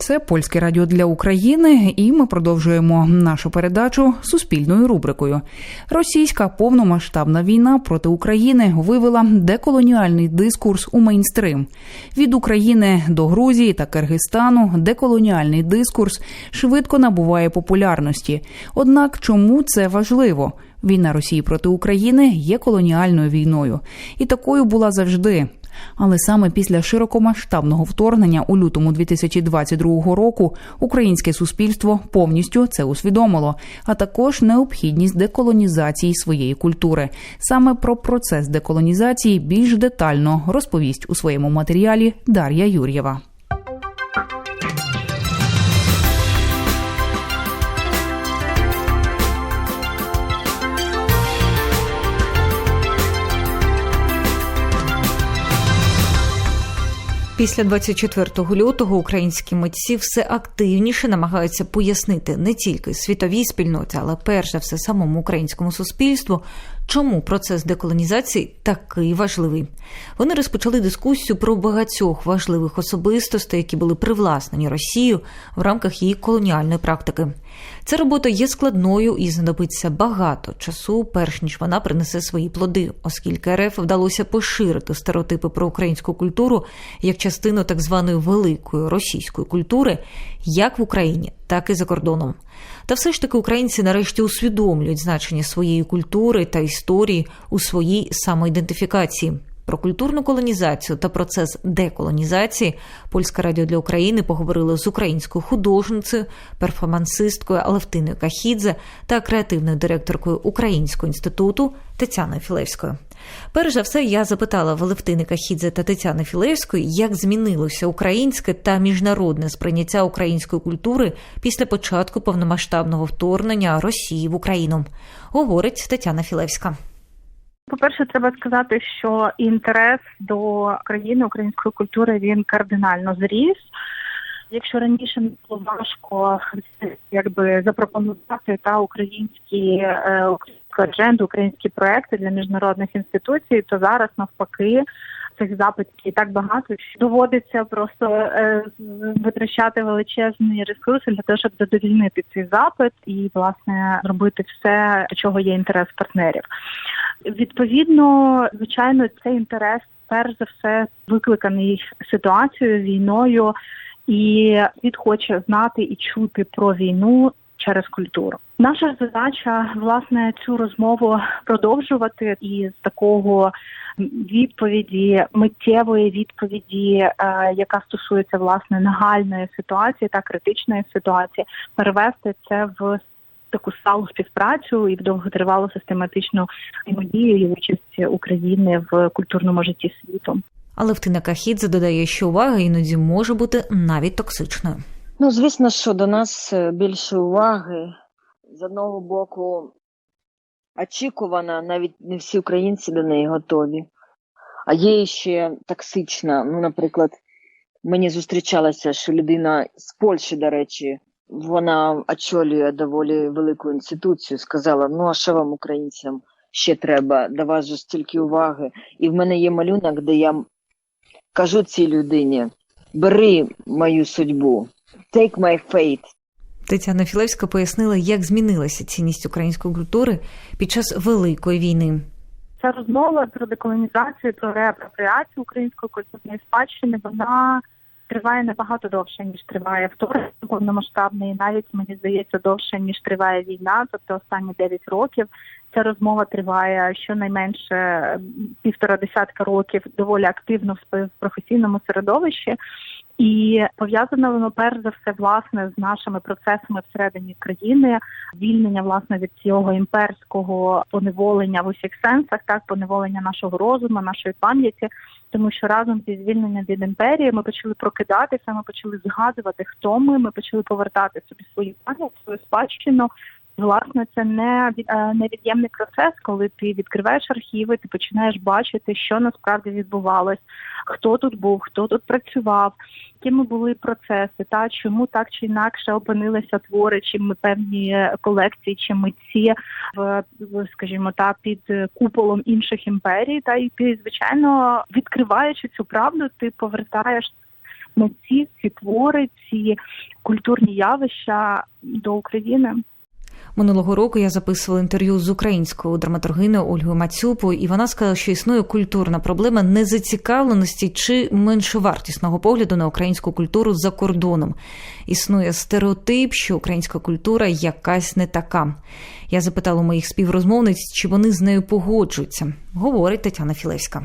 Це польське радіо для України, і ми продовжуємо нашу передачу суспільною рубрикою. Російська повномасштабна війна проти України вивела деколоніальний дискурс у мейнстрим. Від України до Грузії та Киргизстану деколоніальний дискурс швидко набуває популярності. Однак, чому це важливо? Війна Росії проти України є колоніальною війною, і такою була завжди. Але саме після широкомасштабного вторгнення у лютому 2022 року українське суспільство повністю це усвідомило, а також необхідність деколонізації своєї культури. Саме про процес деколонізації більш детально розповість у своєму матеріалі Дар'я Юр'єва. Після 24 лютого українські митці все активніше намагаються пояснити не тільки світовій спільноті, але перш за все самому українському суспільству, чому процес деколонізації такий важливий. Вони розпочали дискусію про багатьох важливих особистостей, які були привласнені Росією в рамках її колоніальної практики. Ця робота є складною і знадобиться багато часу, перш ніж вона принесе свої плоди, оскільки РФ вдалося поширити стереотипи про українську культуру як частину так званої великої російської культури, як в Україні, так і за кордоном. Та все ж таки українці нарешті усвідомлюють значення своєї культури та історії у своїй самоідентифікації. Про культурну колонізацію та процес деколонізації Польська радіо для України поговорила з українською художницею, перформансисткою Алевтиною Кахідзе та креативною директоркою Українського інституту Тетяною Філевською. Перш за все, я запитала Валевтини Кахідзе та Тетяни Філевської, як змінилося українське та міжнародне сприйняття української культури після початку повномасштабного вторгнення Росії в Україну. Говорить Тетяна Філевська. По-перше, треба сказати, що інтерес до країни української культури він кардинально зріс. Якщо раніше було важко якби запропонувати та українські е, адженду, українські проекти для міжнародних інституцій, то зараз навпаки цих запитів і так багато, що доводиться просто е, витрачати величезні ресурси для того, щоб задовільнити цей запит і власне робити все, до чого є інтерес партнерів. Відповідно, звичайно, цей інтерес перш за все викликаний ситуацією, війною, і світ хоче знати і чути про війну через культуру. Наша задача власне цю розмову продовжувати і з такого відповіді, миттєвої відповіді, е, яка стосується власне нагальної ситуації та критичної ситуації, перевести це в таку сталу співпрацю і в довготривалу систематичну взаємодію і участь України в культурному житті світу. Але Втина Кахідзе додає, що увага іноді може бути навіть токсичною. Ну, звісно, що до нас більше уваги з одного боку очікувана, навіть не всі українці до неї готові. А є ще токсична. Ну, наприклад, мені зустрічалося, що людина з Польщі, до речі, вона очолює доволі велику інституцію, сказала: ну, а що вам, українцям, ще треба? До вас же стільки уваги. І в мене є малюнок, де я кажу цій людині: бери мою судьбу, take my fate. Тетяна Філевська пояснила, як змінилася цінність української культури під час великої війни. Ця розмова про деколонізацію, про реапропріацію української культурної спадщини, вона триває набагато довше ніж триває вторгнення повномасштабне, і навіть мені здається довше ніж триває війна, тобто останні 9 років. Ця розмова триває щонайменше півтора десятка років доволі активно в професійному середовищі. І пов'язано воно перш за все власне з нашими процесами всередині країни, звільнення власне від цього імперського поневолення в усіх сенсах, так поневолення нашого розуму, нашої пам'яті, тому що разом зі звільненням від імперії ми почали прокидатися, ми почали згадувати, хто ми. Ми почали повертати собі свою пам'ять, свою спадщину. Власне, це не невід'ємний процес, коли ти відкриваєш архіви, ти починаєш бачити, що насправді відбувалось, хто тут був, хто тут працював, якими були процеси, та чому так чи інакше опинилися твори, чи певні колекції, чи митці в скажімо, та під куполом інших імперій, та і ти звичайно відкриваючи цю правду, ти повертаєш митців, ці твори, ці культурні явища до України. Минулого року я записувала інтерв'ю з українською драматургиною Ольгою Мацюпою, і вона сказала, що існує культурна проблема незацікавленості чи меншовартісного погляду на українську культуру за кордоном. Існує стереотип, що українська культура якась не така. Я запитала у моїх співрозмовниць, чи вони з нею погоджуються. Говорить Тетяна Філевська.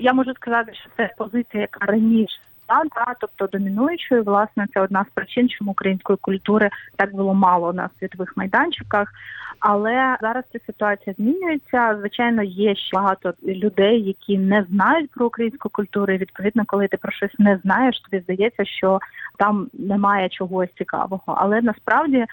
Я можу сказати, що це позиція, яка раніше да, тобто домінуючою, власне, це одна з причин, чому української культури так було мало на світових майданчиках. Але зараз ця ситуація змінюється. Звичайно, є ще багато людей, які не знають про українську культуру. І відповідно, коли ти про щось не знаєш, тобі здається, що там немає чогось цікавого. Але насправді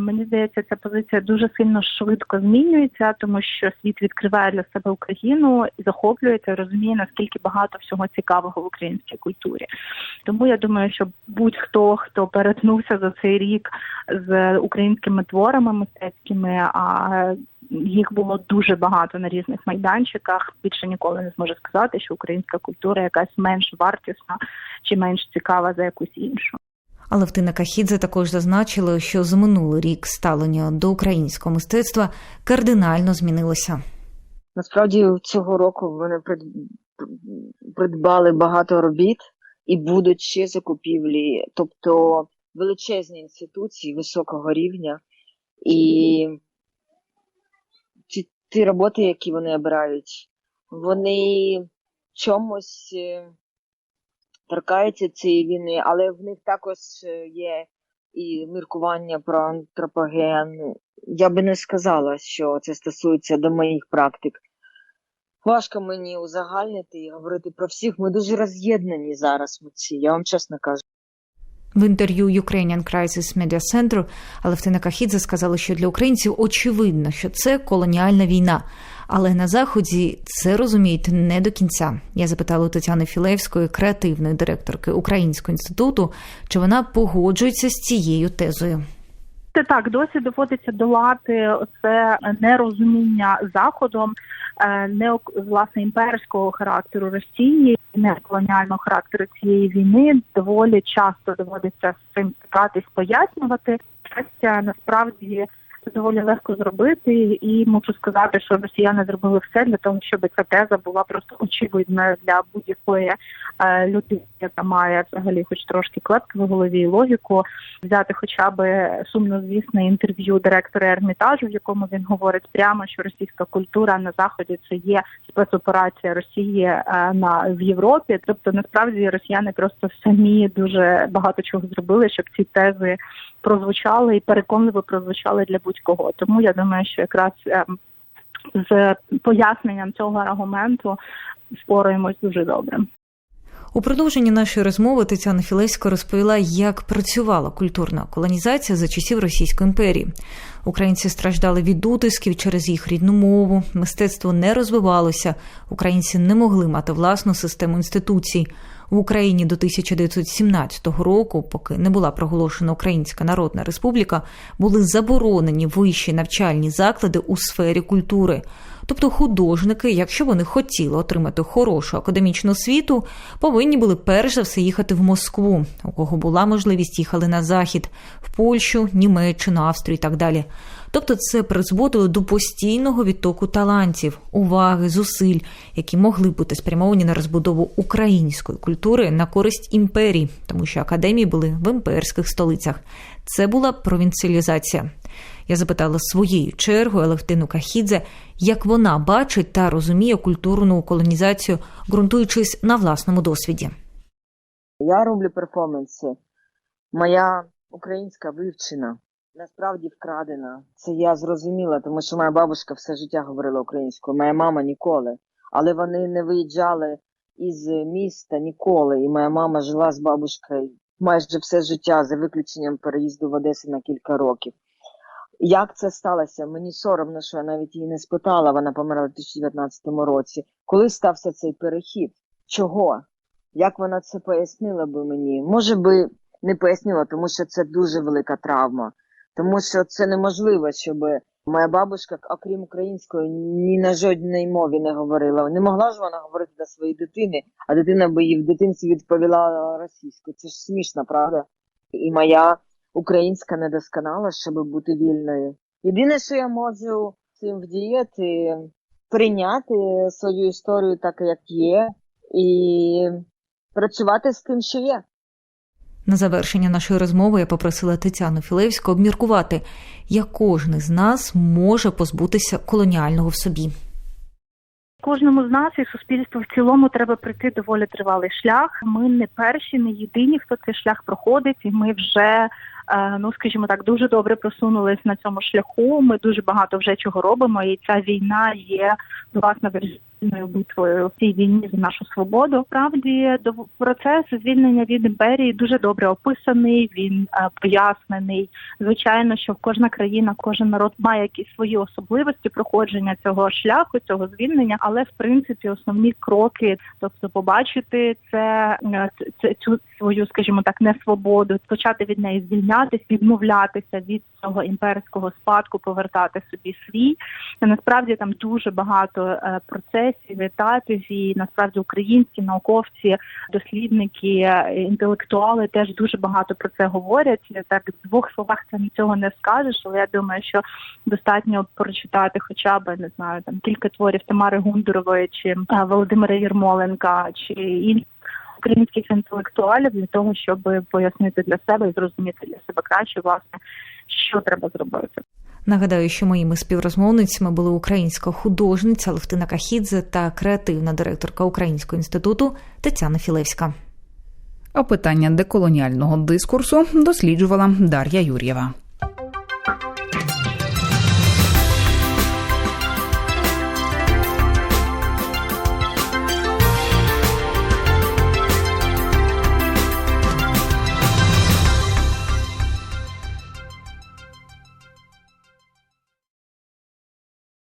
Мені здається, ця позиція дуже сильно швидко змінюється, тому що світ відкриває для себе Україну і захоплюється, розуміє наскільки багато всього цікавого в українській культурі. Тому я думаю, що будь-хто хто перетнувся за цей рік з українськими творами мистецькими, а їх було дуже багато на різних майданчиках. Більше ніколи не зможе сказати, що українська культура якась менш вартісна чи менш цікава за якусь іншу. Але Втина Кахідзе також зазначила, що за минулий рік ставлення до українського мистецтва кардинально змінилося. Насправді цього року вони придбали багато робіт і будуть ще закупівлі, тобто величезні інституції високого рівня. І ці ті роботи, які вони обирають, вони чомусь торкаються цієї війни, але в них також е, є і міркування про антропоген. Я би не сказала, що це стосується до моїх практик. Важко мені узагальнити і говорити про всіх. Ми дуже роз'єднані зараз митці, я вам чесно кажу. В інтерв'ю Ukrainian Crisis Media Center Алевтина Кахідзе сказала, що для українців очевидно, що це колоніальна війна, але на заході це розуміють не до кінця. Я запитала у Тетяни Філевської, креативної директорки Українського інституту, чи вона погоджується з цією тезою. Це так, досі доводиться долати це нерозуміння заходом, е, не власне імперського характеру Росії, не колоніального характеру цієї війни. Доволі часто доводиться з цим стикатись, пояснювати. Щастя, насправді це доволі легко зробити, і можу сказати, що росіяни зробили все для того, щоб ця теза була просто очевидною для будь-якої е, людини, яка має взагалі, хоч трошки клепки в голові і логіку, взяти хоча б сумнозвісне інтерв'ю директора Ермітажу, в якому він говорить прямо, що російська культура на заході це є спецоперація Росії е, на в Європі. Тобто, насправді росіяни просто самі дуже багато чого зробили, щоб ці тези прозвучали і переконливо прозвучали для будь-кого. Тому я думаю, що якраз е, з поясненням цього аргументу спораємось дуже добре. У продовженні нашої розмови Тетяна Філеська розповіла, як працювала культурна колонізація за часів Російської імперії. Українці страждали від утисків через їх рідну мову, мистецтво не розвивалося, українці не могли мати власну систему інституцій. В Україні до 1917 року, поки не була проголошена Українська Народна Республіка, були заборонені вищі навчальні заклади у сфері культури. Тобто художники, якщо вони хотіли отримати хорошу академічну освіту, повинні були перш за все їхати в Москву. У кого була можливість їхали на захід, в Польщу, Німеччину, Австрію і так далі. Тобто це призводило до постійного відтоку талантів, уваги, зусиль, які могли бути спрямовані на розбудову української культури на користь імперії, тому що академії були в імперських столицях. Це була провінціалізація. Я запитала своєю чергою Алевтину Кахідзе, як вона бачить та розуміє культурну колонізацію, ґрунтуючись на власному досвіді. Я роблю перформанси. Моя українська вивчена, насправді вкрадена. Це я зрозуміла, тому що моя бабушка все життя говорила українською, моя мама ніколи. Але вони не виїжджали із міста ніколи. І моя мама жила з бабушкою майже все життя, за виключенням переїзду в Одесу на кілька років. Як це сталося? Мені соромно, що я навіть її не спитала. Вона померла в 2019 році. Коли стався цей перехід? Чого? Як вона це пояснила би мені? Може би не пояснила, тому що це дуже велика травма. Тому що це неможливо, щоб Моя бабушка, окрім української, ні на жодній мові не говорила. Не могла ж вона говорити до своєї дитини, а дитина би їй в дитинстві відповіла російською. Це ж смішно, правда? І моя українська недосконала, щоб бути вільною. Єдине, що я можу цим вдіяти, прийняти свою історію так, як є, і працювати з тим, що є. На завершення нашої розмови я попросила Тетяну Філевську обміркувати, як кожен з нас може позбутися колоніального в собі. Кожному з нас і суспільству в цілому треба пройти доволі тривалий шлях. Ми не перші, не єдині, хто цей шлях проходить, і ми вже. е, Ну, скажімо так, дуже добре просунулись на цьому шляху. Ми дуже багато вже чого робимо, і ця війна є власне вирішальною битвою в цій війні за нашу свободу. Справді до процес звільнення від імперії дуже добре описаний. Він е, пояснений. Звичайно, що кожна країна, кожен народ має якісь свої особливості проходження цього шляху, цього звільнення, але в принципі основні кроки, тобто побачити це, е, цю свою, скажімо так, несвободу, почати від неї звільнятись, відмовлятися від цього імперського спадку, повертати собі свій. Насправді там дуже багато е, процесів, етапів, і насправді українські науковці, дослідники, інтелектуали теж дуже багато про це говорять. Так в двох словах це нічого не скажеш, але я думаю, що достатньо прочитати хоча б не знаю там кілька творів Тамари Гундурової чи е, Володимира Єрмоленка чи інших українських інтелектуалів для того, щоб пояснити для себе і зрозуміти для себе краще, власне, що треба зробити. Нагадаю, що моїми співрозмовницями були українська художниця Левтина Кахідзе та креативна директорка Українського інституту Тетяна Філевська. А питання деколоніального дискурсу досліджувала Дар'я Юр'єва.